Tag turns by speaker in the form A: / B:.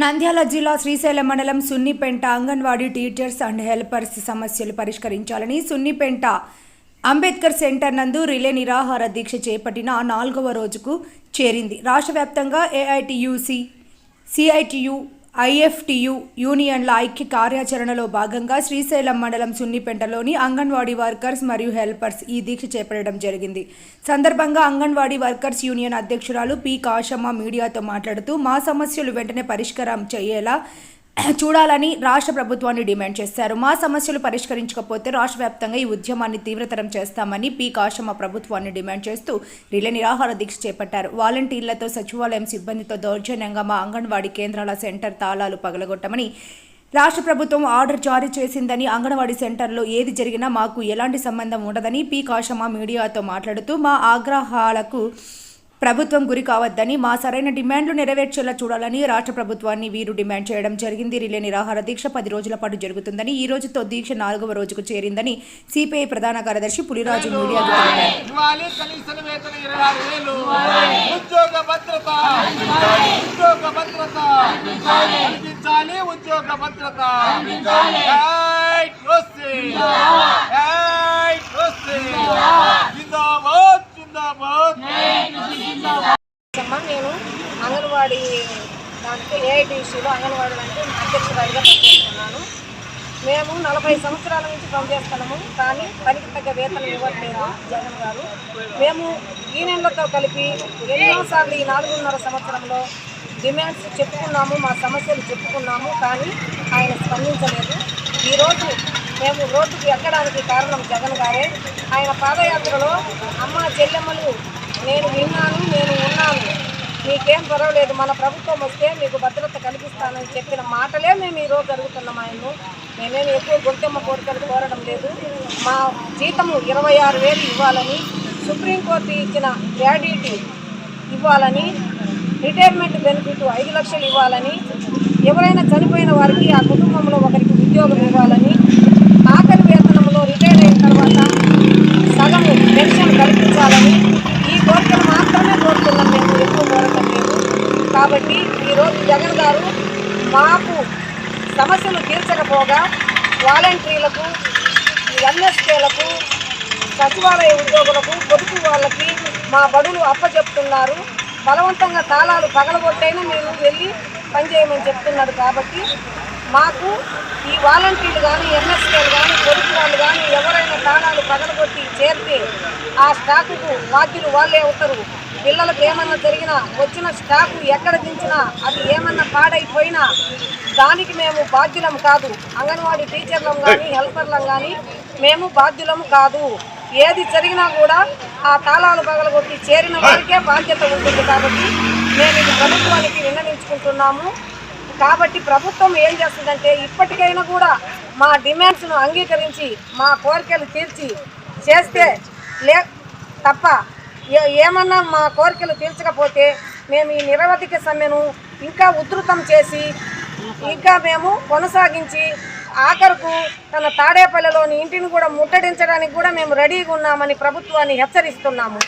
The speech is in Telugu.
A: నంద్యాల జిల్లా శ్రీశైలం మండలం Sunnipenta anganwadi teachers and helpers సమస్యలు పరిష్కరించాలని సున్నిపెంట అంబేద్కర్ సెంటర్ నందు రిలే నిరాహార దీక్ష చేపట్టిన నాలుగవ రోజుకు చేరింది. రాష్ట్ర వ్యాప్తంగా ఏఐటియుసి సిఐటియు ఐఎఫ్టియు యూనియన్ల ఐక్య కార్యాచరణలో భాగంగా శ్రీశైలం మండలం సున్నిపెంటలోని అంగన్వాడీ వర్కర్స్ మరియు హెల్పర్స్ ఈ దీక్ష చేపట్టడం జరిగింది. సందర్భంగా అంగన్వాడీ వర్కర్స్ యూనియన్ అధ్యక్షురాలు పి కాశమ్మ మీడియాతో మాట్లాడుతూ మా సమస్యలు వెంటనే పరిష్కారం చేయేలా చూడాలని రాష్ట్ర ప్రభుత్వాన్ని డిమాండ్ చేశారు. మా సమస్యలు పరిష్కరించకపోతే రాష్ట్ర వ్యాప్తంగా ఈ ఉద్యమాన్ని తీవ్రతరం చేస్తామని పి. కాశమ్మ ప్రభుత్వాన్ని డిమాండ్ చేస్తూ రిలే నిరాహార దీక్ష చేపట్టారు. వాలంటీర్లతో సచివాలయం సిబ్బందితో దౌర్జన్యంగా మా అంగన్వాడీ కేంద్రాల సెంటర్ తాళాలు పగలగొట్టమని రాష్ట్ర ప్రభుత్వం ఆర్డర్ జారీ చేసిందని అంగన్వాడీ సెంటర్లో ఏది జరిగినా మాకు ఎలాంటి సంబంధం ఉండదని పి. కాశమ్మ మీడియాతో మాట్లాడుతూ మా ఆగ్రహాలకు ప్రభుత్వం గురి కావద్దని మా సరైన డిమాండ్లు నెరవేర్చేలా చూడాలని రాష్ట్ర ప్రభుత్వాన్ని వీరు డిమాండ్ చేయడం జరిగింది. రిలే నిరాహార దీక్ష పది రోజుల పాటు జరుగుతుందని ఈ రోజుతో దీక్ష నాలుగవ రోజుకు చేరిందని సిపిఐ ప్రధాన కార్యదర్శి పులిరాజు
B: ఉద్యోగ భద్రత. ఉద్యోగ భద్రత. ఉద్యోగ భద్రత.
C: అమ్మ నేను అంగన్వాడీ దాంట్లో ఏఐటీసీలో అంగన్వాడీ అంటే అధ్యక్షురాలుగా పనిచేస్తున్నాను. మేము నలభై సంవత్సరాల నుంచి పనిచేస్తున్నాము కానీ పనికి తగ్గ వేతనం ఇవ్వట్లేదు జగన్ గారు. మేము యూనియన్లతో కలిపి ఎన్నోసార్లు ఈ నాలుగున్నర సంవత్సరంలో డిమాండ్స్ చెప్పుకున్నాము మా సమస్యలు చెప్పుకున్నాము కానీ ఆయన స్పందించలేదు. ఈరోజు మేము రోడ్డుకి ఎక్కడానికి కారణం జగన్ గారే. ఆయన పాదయాత్రలో మీకేం పర్వాలేదు మన ప్రభుత్వం వస్తే మీకు భద్రత కల్పిస్తానని చెప్పిన మాటలే మేము ఈరోజు జరుగుతున్నాం ఆయన మేమేమి ఎక్కువ గుర్తెమ్మ కోరికలు కోరడం లేదు. మా జీతము ఇరవై ఆరు వేలు ఇవ్వాలని సుప్రీంకోర్టు ఇచ్చిన గ్రాడ్యుటీ ఇవ్వాలని రిటైర్మెంట్ బెనిఫిట్ ఐదు లక్షలు ఇవ్వాలని ఎవరైనా చనిపోయిన వారికి ఆ కుటుంబంలో ఒకరికి ఉద్యోగం ఇవ్వాలని జగన్ గారు మాకు సమస్యలు తీర్చకపోగా వాలంటీర్లకు ఎంఎస్కేలకు సచివాలయ ఉద్యోగులకు పొదుపు వాళ్ళకి మా బడులు అప్పచెప్తున్నారు. బలవంతంగా తాళాలు పగలగొట్టైనా మేము వెళ్ళి పనిచేయమని చెప్తున్నారు కాబట్టి మాకు ఈ వాలంటీర్లు కానీ ఎంఎస్కేలు కానీ పొదుపు వాళ్ళు కానీ ఎవరైనా తాళాలు పగలగొట్టి చేరితే ఆ స్టాకుకు బాధ్యులు వాళ్ళే అవుతారు. పిల్లలకు ఏమన్నా జరిగినా వచ్చిన స్టాకు ఎక్కడ దించినా అది ఏమన్నా పాడైపోయినా దానికి మేము బాధ్యులం కాదు. అంగన్వాడీ టీచర్లం కానీ హెల్పర్లం కానీ మేము బాధ్యులం కాదు. ఏది జరిగినా కూడా ఆ తాళాలు పగలగొట్టి చేరిన వారికే బాధ్యత ఉంటుంది కాబట్టి మేము ఇది ప్రభుత్వానికి విన్నవించుకుంటున్నాము. కాబట్టి ప్రభుత్వం ఏం చేస్తుందంటే ఇప్పటికైనా కూడా మా డిమాండ్స్ను అంగీకరించి మా కోరికలు తీర్చి చేస్తే లే తప్ప ఏమన్నా మా కోరికలు తీర్చకపోతే మేము ఈ నిరవధిక సమ్మెను ఇంకా ఉధృతం చేసి ఇంకా మేము కొనసాగించి ఆఖరుకు తన తాడేపల్లిలోని ఇంటిని కూడా ముట్టడించడానికి కూడా మేము రెడీగా ఉన్నామని ప్రభుత్వాన్ని హెచ్చరిస్తున్నాము.